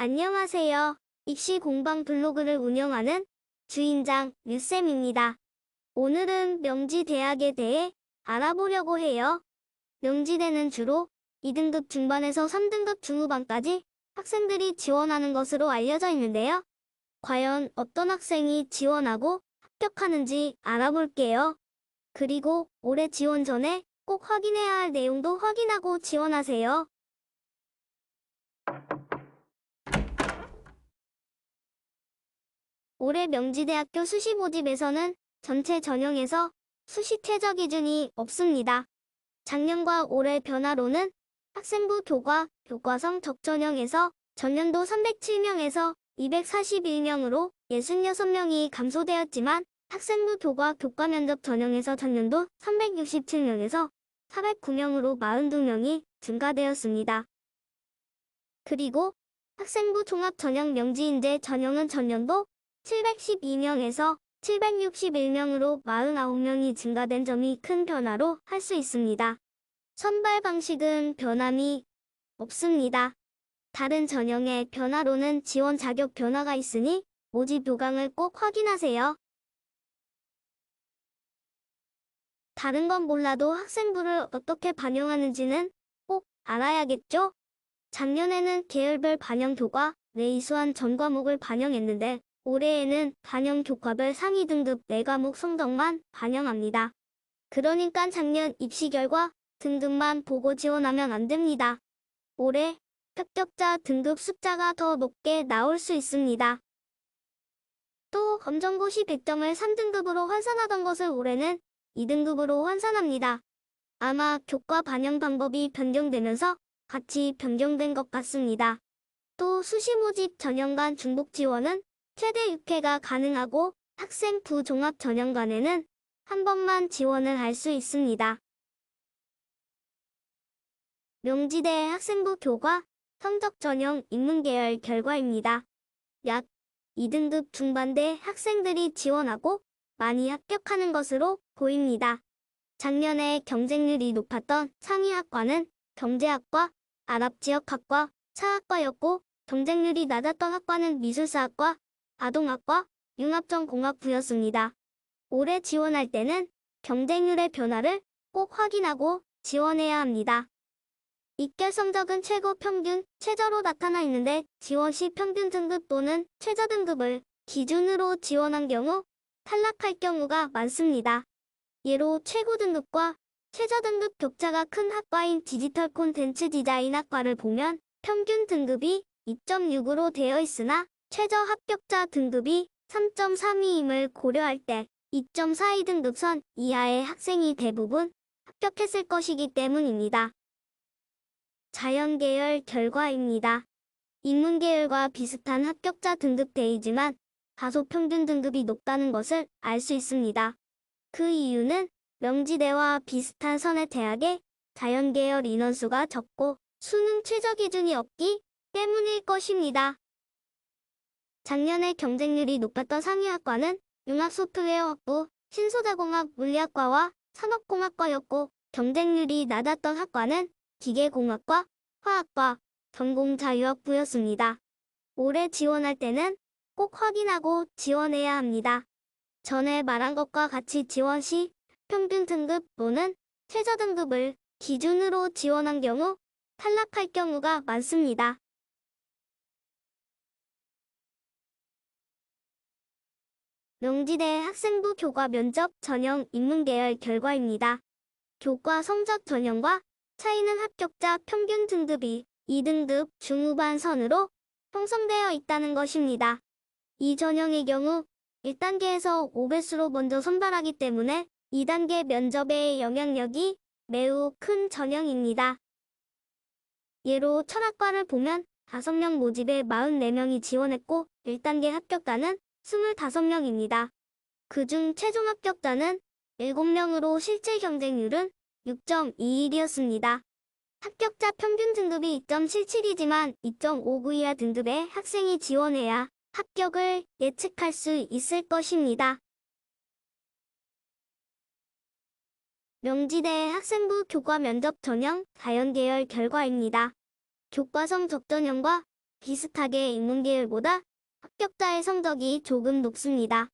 안녕하세요. 입시 공방 블로그를 운영하는 주인장 유쌤입니다. 오늘은 명지대학에 대해 알아보려고 해요. 명지대는 주로 2등급 중반에서 3등급 중후반까지 학생들이 지원하는 것으로 알려져 있는데요. 과연 어떤 학생이 지원하고 합격하는지 알아볼게요. 그리고 올해 지원 전에 꼭 확인해야 할 내용도 확인하고 지원하세요. 올해 명지대학교 수시 모집에서는 전체 전형에서 수시 최저 기준이 없습니다. 작년과 올해 변화로는 학생부 교과, 교과성 적전형에서 전년도 307명에서 241명으로 66명이 감소되었지만 학생부 교과 교과 면접 전형에서 전년도 367명에서 409명으로 42명이 증가되었습니다. 그리고 학생부 종합 전형 명지인재 전형은 전년도 712명에서 761명으로 49명이 증가된 점이 큰 변화로 할 수 있습니다. 선발 방식은 변함이 없습니다. 다른 전형의 변화로는 지원 자격 변화가 있으니 모집 요강을 꼭 확인하세요. 다른 건 몰라도 학생부를 어떻게 반영하는지는 꼭 알아야겠죠? 작년에는 계열별 반영 교과, 레이수한 전 과목을 반영했는데 올해에는 반영 교과별 상위 등급 4과목 성적만 반영합니다. 그러니까 작년 입시 결과 등급만 보고 지원하면 안 됩니다. 올해 합격자 등급 숫자가 더 높게 나올 수 있습니다. 또 검정고시 100점을 3등급으로 환산하던 것을 올해는 2등급으로 환산합니다. 아마 교과 반영 방법이 변경되면서 같이 변경된 것 같습니다. 또 수시 모집 전형간 중복 지원은 최대 6회가 가능하고 학생 부종합 전형간에는 한 번만 지원을 할 수 있습니다. 명지대 학생부 교과 성적 전형 인문계열 결과입니다. 약 2등급 중반대 학생들이 지원하고 많이 합격하는 것으로 보입니다. 작년에 경쟁률이 높았던 상위 학과는 경제학과, 아랍지역학과, 차학과였고 경쟁률이 낮았던 학과는 미술사학과, 아동학과, 융합전공학부였습니다. 올해 지원할 때는 경쟁률의 변화를 꼭 확인하고 지원해야 합니다. 입결 성적은 최고 평균, 최저로 나타나 있는데 지원 시 평균 등급 또는 최저 등급을 기준으로 지원한 경우 탈락할 경우가 많습니다. 예로 최고 등급과 최저 등급 격차가 큰 학과인 디지털 콘텐츠 디자인 학과를 보면 평균 등급이 2.6으로 되어 있으나 최저 합격자 등급이 3.32임을 고려할 때 2.42 등급선 이하의 학생이 대부분 합격했을 것이기 때문입니다. 자연계열 결과입니다. 인문계열과 비슷한 합격자 등급대이지만 다소 평균 등급이 높다는 것을 알 수 있습니다. 그 이유는 명지대와 비슷한 선의 대학에 자연계열 인원수가 적고 수능 최저 기준이 없기 때문일 것입니다. 작년에 경쟁률이 높았던 상위학과는 융합소프트웨어학부, 신소자공학 물리학과와 산업공학과였고 경쟁률이 낮았던 학과는 기계공학과, 화학과, 전공자유학부였습니다. 올해 지원할 때는 꼭 확인하고 지원해야 합니다. 전에 말한 것과 같이 지원 시 평균 등급 또는 최저 등급을 기준으로 지원한 경우 탈락할 경우가 많습니다. 명지대 학생부 교과 면접 전형 인문계열 결과입니다. 교과 성적 전형과 차이는 합격자 평균 등급이 2등급 중후반 선으로 형성되어 있다는 것입니다. 이 전형의 경우 1단계에서 5배수로 먼저 선발하기 때문에 2단계 면접의 영향력이 매우 큰 전형입니다. 예로 철학과를 보면 5명 모집에 44명이 지원했고 1단계 합격자는 25명입니다. 그중 최종 합격자는 7명으로 실질 경쟁률은 6.21이었습니다. 합격자 평균 등급이 2.77이지만 2.59 이하 등급의 학생이 지원해야 합격을 예측할 수 있을 것입니다. 명지대 학생부 교과 면접 전형 자연계열 결과입니다. 교과성 적전형과 비슷하게 인문계열보다 합격자의 성적이 조금 높습니다.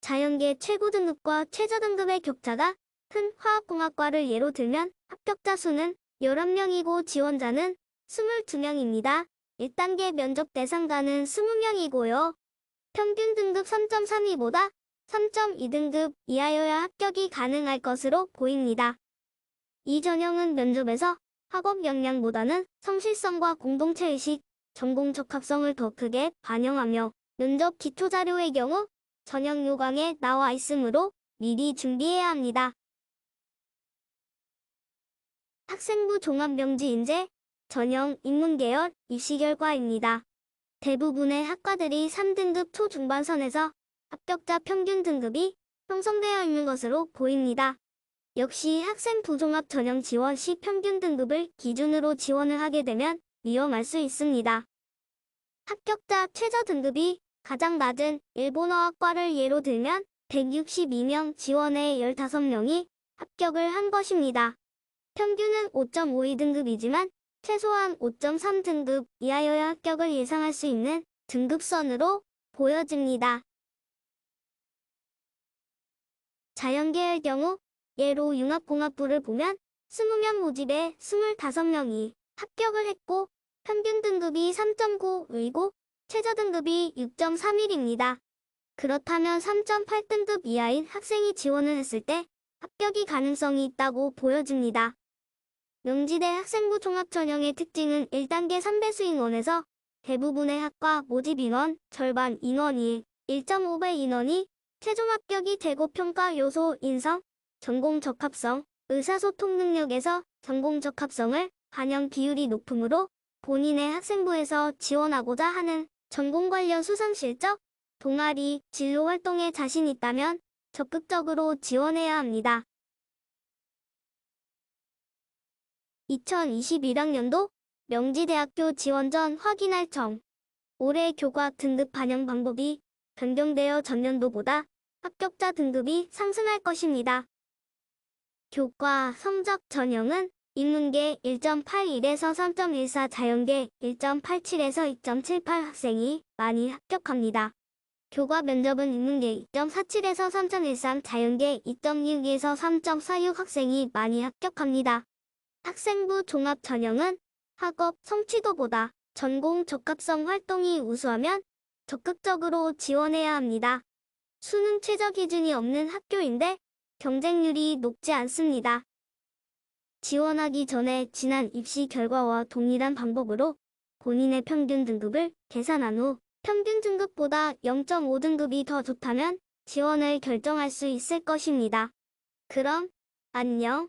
자연계 최고 등급과 최저 등급의 격차가 큰 화학공학과를 예로 들면 합격자 수는 11명이고 지원자는 22명입니다. 1단계 면접 대상자는 20명이고요. 평균 등급 3.32보다 3.2등급 이하여야 합격이 가능할 것으로 보입니다. 이 전형은 면접에서 학업 역량보다는 성실성과 공동체의식, 전공 적합성을 더 크게 반영하며 면접 기초자료의 경우 전형 요강에 나와 있으므로 미리 준비해야 합니다. 학생부 종합명지 인재 전형 인문계열 입시 결과입니다. 대부분의 학과들이 3등급 초중반선에서 합격자 평균 등급이 형성되어 있는 것으로 보입니다. 역시 학생 부 종합 전형 지원 시 평균 등급을 기준으로 지원을 하게 되면 위험할 수 있습니다. 합격자 최저 등급이 가장 낮은 일본어학과를 예로 들면 162명 지원에 15명이 합격을 한 것입니다. 평균은 5.52등급이지만 최소한 5.3등급 이하여야 합격을 예상할 수 있는 등급선으로 보여집니다. 자연계열 경우 예로 융합공학부를 보면 20명 모집에 25명이 합격을 했고 평균 등급이 3.9이고 최저 등급이 6.31입니다. 그렇다면 3.8등급 이하인 학생이 지원을 했을 때 합격이 가능성이 있다고 보여집니다. 명지대 학생부 종합 전형의 특징은 1단계 3배수 인원에서 대부분의 학과 모집 인원 절반 인원이 1.5배 인원이 최종 합격이 되고 평가 요소 인성, 전공 적합성, 의사소통 능력에서 전공 적합성을 반영 비율이 높으므로 본인의 학생부에서 지원하고자 하는 전공 관련 수상 실적, 동아리, 진로 활동에 자신 있다면 적극적으로 지원해야 합니다. 2021학년도 명지대학교 지원 전 확인할 점. 올해 교과 등급 반영 방법이 변경되어 전년도보다 합격자 등급이 상승할 것입니다. 교과 성적 전형은 인문계 1.81에서 3.14 자연계 1.87에서 2.78 학생이 많이 합격합니다. 교과 면접은 인문계 2.47에서 3.13 자연계 2.62에서 3.46 학생이 많이 합격합니다. 학생부 종합 전형은 학업 성취도보다 전공 적합성 활동이 우수하면 적극적으로 지원해야 합니다. 수능 최저 기준이 없는 학교인데 경쟁률이 높지 않습니다. 지원하기 전에 지난 입시 결과와 동일한 방법으로 본인의 평균 등급을 계산한 후 평균 등급보다 0.5등급이 더 좋다면 지원을 결정할 수 있을 것입니다. 그럼 안녕.